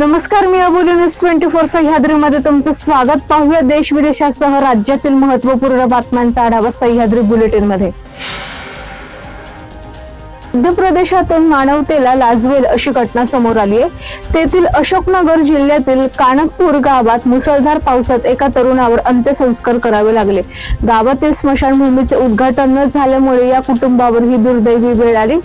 नमस्कार मी Aboli news twenty four सह्याद्रीमध्ये तुमचं स्वागत. पाहूया देश विदेशासह राज्यातील महत्त्वपूर्ण बातम्यांचा आढावा सह्याद्री बुलेटिनमध्ये मध्य प्रदेशातून मानवतेला लाजवेल अशी घटना समोर आली आहे. तेथील अशोकनगर जिल्ह्यातील कानकपूर गावात मुसळधार पावसात एका तरुणावर अंत्यसंस्कार करावे लागले. गावातील स्मशानभूमीचे उद्घाटन न झाल्यामुळे या कुटुंबावर ही दुर्दैवी वेळ आली.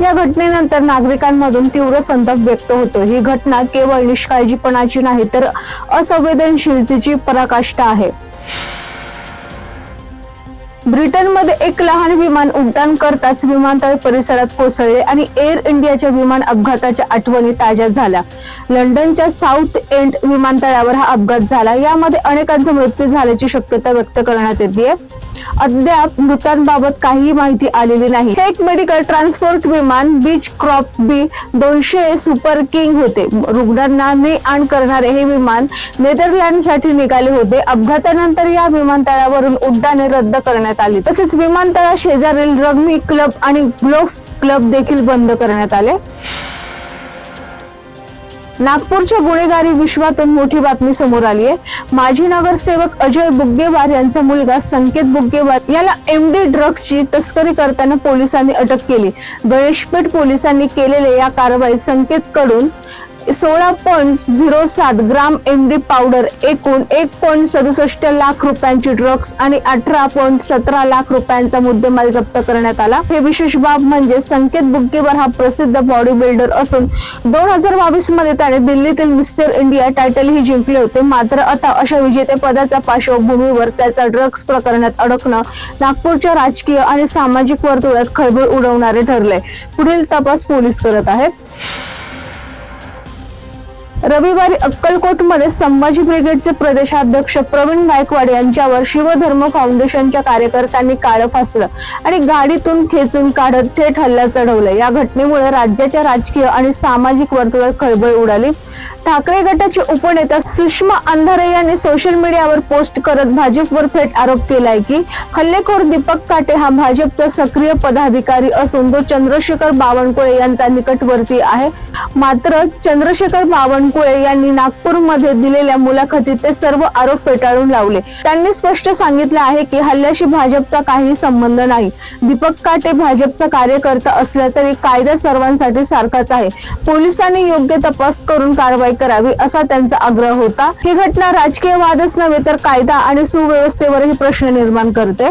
या घटनेनंतर नागरिकांमधून तीव्र संताप व्यक्त होतो. ही घटना केवळ निष्काळजीपणाची नाही तर असंवेदनशीलतेची पराकाष्ठा आहे. ब्रिटनमध्ये एक लहान विमान उड्डाण करताच विमानतळ परिसरात कोसळले आणि एअर इंडियाच्या विमान अपघाताच्या आठवणी ताज्या झाल्या. लंडनच्या साऊथ एंड विमानतळावर हा अपघात झाला. यामध्ये अनेकांचा मृत्यू झाल्याची शक्यता व्यक्त करण्यात येते अद्याप मृतांबाबत काही माहिती आलेली नाही. हे एक मेडिकल ट्रान्सपोर्ट विमान बीच क्रॉप बी दोनशे सुपर किंग होते. रुग्णांना ने आण करणारे हे विमान नेदरलँडसाठी निघाले होते. अपघातानंतर या विमानतळावरून उड्डाणे रद्द करण्यात आली. तसेच विमानतळा शेजारील रग्मी क्लब आणि ग्लोफ क्लब देखील बंद करण्यात आले. नागपूरच्या गुन्हेगारी विश्वातून मोठी बातमी समोर आली आहे. माजी नगरसेवक अजय बुग्गेवार यांचा मुलगा संकेत बुग्गेवार याला एम डी ड्रग्सची तस्करी करताना पोलिसांनी अटक केली. गणेशपेठ पोलिसांनी केलेल्या या कारवाईत संकेत कडून सोळा पॉईंट झिरो सात ग्राम एमडी पावडर एकूण एक पॉईंट सदुसष्ट लाख रुपयांची ड्रग्ज आणि अठरा पॉईंट सतरा लाख रुपयांचा मुद्देमाल जप्त करण्यात आला. हे विशेष बाब म्हणजे संकेत बुग्गेवर हा प्रसिद्ध बॉडी बिल्डर असून दोन हजार बावीसमध्ये त्याने दिल्लीतील मिस्टर इंडिया टायटलही जिंकले होते. मात्र आता अशा विजेतेपदाच्या पार्श्वभूमीवर त्याचा ड्रग्ज प्रकरणात अडकणं नागपूरच्या राजकीय आणि सामाजिक वर्तुळात खळबळ उडवणारे ठरले पुढील तपास पोलीस करत आहेत. रविवारी अक्कलकोटमध्ये संभाजी ब्रिगेडचे प्रदेशाध्यक्ष प्रवीण गायकवाड यांच्यावर शिवधर्म फाउंडेशनच्या कार्यकर्त्यांनी काळं फासलं आणि गाडीतून खेचून काढत थेट हल्ला चढवलं. या घटनेमुळे राज्याच्या राजकीय आणि सामाजिक वर्तुळात खळबळ उडाली. ठाकरे गटाचे उपनेता सुषमा अंधारे यांनी सोशल मीडियावर पोस्ट करत भाजपवर थेट आरोप केलाय की हल्लेखोर दीपक काटे हा भाजपचा सक्रिय पदाधिकारी असून तो चंद्रशेखर बावनकुळे यांचा निकटवर्ती आहे. मात्र चंद्रशेखर बावनकुळे यांनी नागपूरमध्ये दिलेल्या मुलाखतीत ते सर्व आरोप फेटाळून लावले. त्यांनी स्पष्ट सांगितलं आहे की हल्ल्याशी भाजपचा काही संबंध नाही. दीपक काटे भाजपचा कार्यकर्ता असला तरी कायदा सर्वांसाठी सारखाच आहे. पोलिसांनी योग्य तपास करून कारवाई करावी असा त्यांचा आग्रह होता. ही घटना राजकीय वादच नव्हे तर कायदा आणि सुव्यवस्थेवरही प्रश्न निर्माण करते.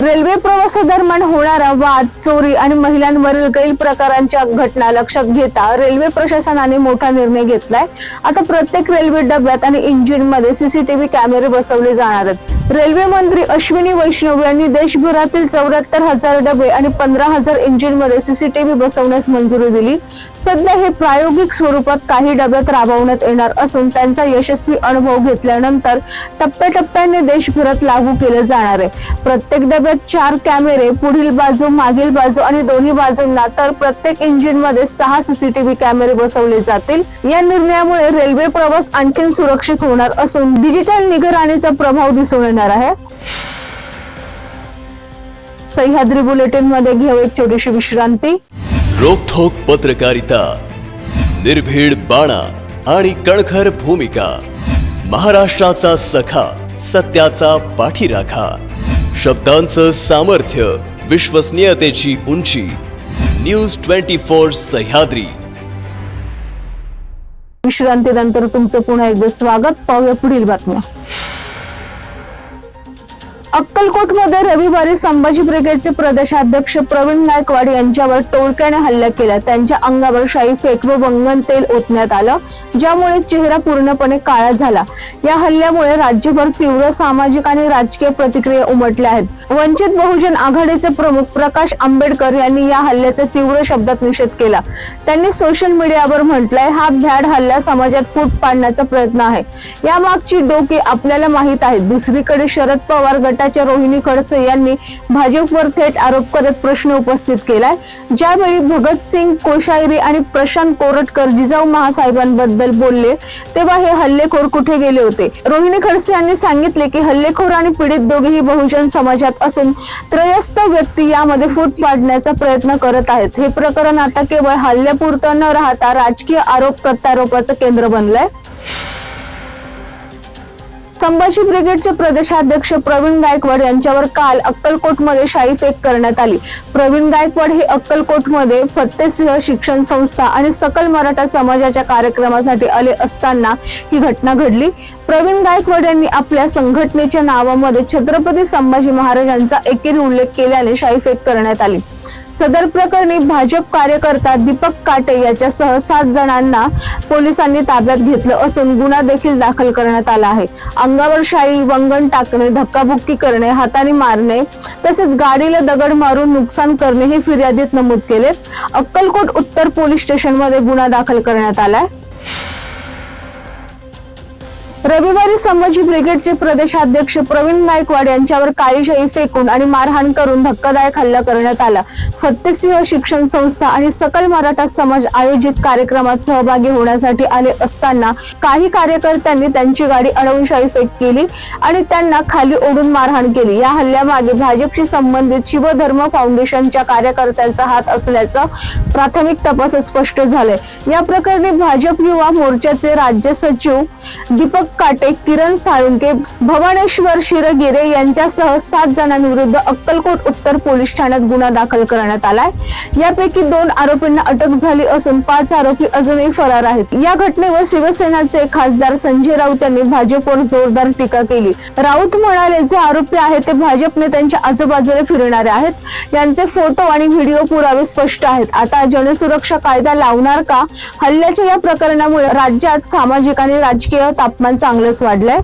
रेल्वे प्रवासादरम्यान होणारा वाद चोरी आणि महिलांवरील गैर प्रकारांच्या घटना लक्षात घेता रेल्वे प्रशासनाने मोठा निर्णय घेतलाय. आता प्रत्येक रेल्वे डब्यात आणि इंजिनमध्ये सीसीटीव्ही कॅमेरे बसवले जाणार आहेत. रेल्वे मंत्री अश्विनी वैष्णव यांनी देशभरातील चौऱ्याहत्तर हजार डबे आणि पंधरा हजार इंजिनमध्ये सीसीटीव्ही बसवण्यास मंजुरी दिली. सध्या हे प्रायोगिक स्वरूपात काही डब्यात राबवण्यात येणार असून त्यांचा यशस्वी अनुभव घेतल्यानंतर टप्प्याटप्प्याने देशभरात लागू केलं जाणार आहे. प्रत्येक डब्यात चार कॅमेरे पुढील बाजू मागील बाजू आणि दोन्ही बाजूंना तर प्रत्येक इंजिनमध्ये सहा सीसीटीव्ही कॅमेरे बसवले जातील. या निर्णयामुळे रेल्वे प्रवास आणखी सुरक्षित होणार असून डिजिटल निगराणीचा प्रभाव दिसून येणार आहे. सह्याद्री बुलेटिनमध्ये घेऊ एक छोटीशी विश्रांती. रोखोक पत्रकारिता निर्भीड बाणा आणि कणखर भूमिका महाराष्ट्राचा सखा सत्याचा पाठीराखा. शब्दांचं सामर्थ्य विश्वसनीयतेची उंची. News twenty four Sahyadri. विश्रांतीनंतर तुमचं पुन्हा एकदा स्वागत. पाहूया पुढील बातम्या. अक्कलकोटमध्ये रविवारी संभाजी ब्रिगेडचे प्रदेशाध्यक्ष प्रवीण गायकवाड यांच्यावर टोळक्याने हल्ला केला. त्यांच्या अंगावर शाई फेक व वंगण तेल ओतण्यात आलं. ज्यामुळे चेहरा पूर्णपणे काळा झाला. या हल्ल्यामुळे राज्यभर तीव्र सामाजिक आणि राजकीय प्रतिक्रिया उमटल्या आहेत. वंचित बहुजन आघाडीचे प्रमुख प्रकाश आंबेडकर यांनी या हल्ल्याचा तीव्र शब्दात निषेध केला. त्यांनी सोशल मीडियावर म्हटलंय हा भ्याड हल्ला समाजात फूट पाडण्याचा प्रयत्न आहे. या मागची डोकी आपल्याला माहीत आहे दुसरीकडे शरद पवार गटाच्या रोहिणी खडसे यांनी भाजपवर थेट आरोप करत प्रश्न उपस्थित केलाय. ज्यावेळी भगतसिंग कोशायरी आणि प्रशांत कोरटकर जिजाऊ महासाहेबांबद्दल बोलले तेव्हा हे हल्लेखोर कुठे गेले होते? रोहिणी खडसे यांनी सांगितले की हल्लेखोर आणि पीडित दोघेही बहुजन समाजात असून त्रयस्थ व्यक्ती यामध्ये फूट पाडण्याचा प्रयत्न करत आहेत. हे प्रकरण आता केवळ हल्ल्यापुरतं न राहता राजकीय आरोप प्रत्यारोपाचं केंद्र बनलंय. संभाजी ब्रिगेडचे प्रदेशाध्यक्ष प्रवीण गायकवाड यांच्यावर काल अक्कलकोटमध्ये शाई फेक करण्यात आली. प्रवीण गायकवाड हे अक्कलकोटमध्ये फत्तेसिंह शिक्षण संस्था आणि सकल मराठा समाजाच्या कार्यक्रमासाठी आले असताना ही घटना घडली. प्रवीण गायकवाड यांनी आपल्या संघटनेच्या नावामध्ये छत्रपती संभाजी महाराजांचा एकेरी उल्लेख केल्याने शाई फेक करण्यात आली. सदर प्रकरणी भाजप कार्यकर्ता दीपक काटे याच्यासह सात जणांना पोलिसांनी ताब्यात घेतलं असून गुन्हा देखील दाखल करण्यात आला आहे. अंगावर शाई वंगण टाकणे धक्काबुक्की करणे हाताने मारणे तसेच गाडीला दगड मारून नुकसान करणे हे फिर्यादीत नमूद केले. अक्कलकोट उत्तर पोलीस स्टेशनमध्ये गुन्हा दाखल करण्यात आलाय. रविवारी संभाजी ब्रिगेडचे प्रदेशाध्यक्ष प्रवीण गायकवाड यांच्यावर काळीशाही फेकून आणि मारहाण करून धक्कादायक हल्ला करण्यात आला. फत्तेसिंह शिक्षण संस्था आणि सकल मराठा समाज आयोजित कार्यक्रमात सहभागी होण्यासाठी आले असताना काही कार्यकर्त्यांनी त्यांची गाडी अडवूनशाही फेक केली आणि त्यांना खाली ओढून मारहाण केली. या हल्ल्यामागे भाजपशी संबंधित शिवधर्म फाउंडेशनच्या कार्यकर्त्यांचा हात असल्याचं प्राथमिक तपासात स्पष्ट झालंय. या प्रकरणी भाजप युवा मोर्चाचे राज्य सचिव दीपक काटे किरण साळुंके भवानेश्वर शिरगिरे यांच्यासह सात जणांविरुद्ध अक्कलकोट उत्तर पोलीस ठाण्यात गुन्हा दाखल करण्यात आलाय. यापैकी दोन आरोपींना अटक झाली असून पाच आरोपी अजूनही फरार आहेत. या घटनेवर शिवसेनाचे खासदार संजय राऊत यांनी भाजपवर जोरदार टीका केली. राऊत म्हणाले जे आरोपी आहेत ते भाजप नेत्यांच्या आजूबाजूला फिरणारे आहेत. यांचे फोटो आणि व्हिडिओ पुरावे स्पष्ट आहेत. आता जनसुरक्षा कायदा लावणार का? हल्ल्याच्या या प्रकरणामुळे राज्यात सामाजिक आणि राजकीय तापमान चांगलंच वाढलंय.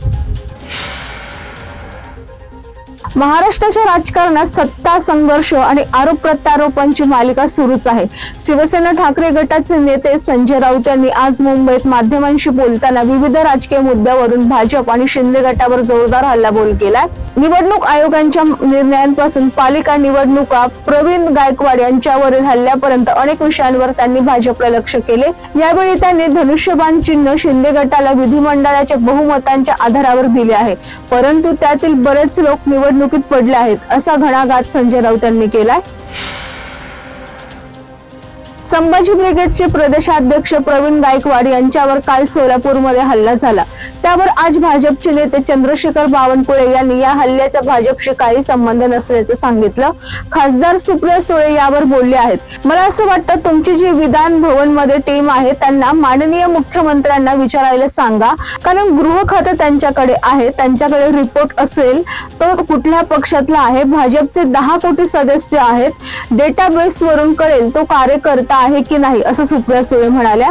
महाराष्ट्राच्या राजकारणात सत्ता संघर्ष आणि आरोप प्रत्यारोपांची मालिका सुरूच आहे. शिवसेना ठाकरे गटाचे नेते संजय राऊत यांनी आज मुंबईत माध्यमांशी बोलताना विविध राजकीय मुद्द्यावरून भाजप आणि शिंदे गटावर जोरदार हल्लाबोल केलाय. निवडणूक आयोगांच्या निर्णयांपासून पालिका निवडणुका प्रवीण गायकवाड यांच्यावरील हल्ल्यापर्यंत अनेक विषयांवर त्यांनी भाजपला लक्ष केले. यावेळी त्यांनी धनुष्यबाण चिन्ह शिंदे गटाला विधिमंडळाच्या बहुमतांच्या आधारावर दिले आहे. परंतु त्यातील बरेच लोक निवडणूक निवडणुकीत पडले आहेत असा घणाघात संजय राऊत यांनी केलाय. संभाजी ब्रिगेडचे प्रदेशाध्यक्ष प्रवीण गायकवाड यांच्यावर काल सोलापूरमध्ये हल्ला झाला. त्यावर आज भाजपचे नेते चंद्रशेखर बावनकुळे यांनी या हल्ल्याचा भाजपशी काही संबंध नसल्याचं सांगितलं. खासदार सुप्रिया सुळे यावर बोलले आहेत. मला असं वाटतं तुमची जी विधान भवनमध्ये टीम आहे त्यांना माननीय मुख्यमंत्र्यांना विचारायला सांगा. कारण गृह खातं त्यांच्याकडे आहे त्यांच्याकडे रिपोर्ट असेल तो कुठल्या पक्षातला आहे भाजपचे दहा कोटी सदस्य आहेत डेटाबेस वरून कळेल तो कार्यकर्ता आहे की नाही असं सुप्रिया सुळे म्हणाल्या.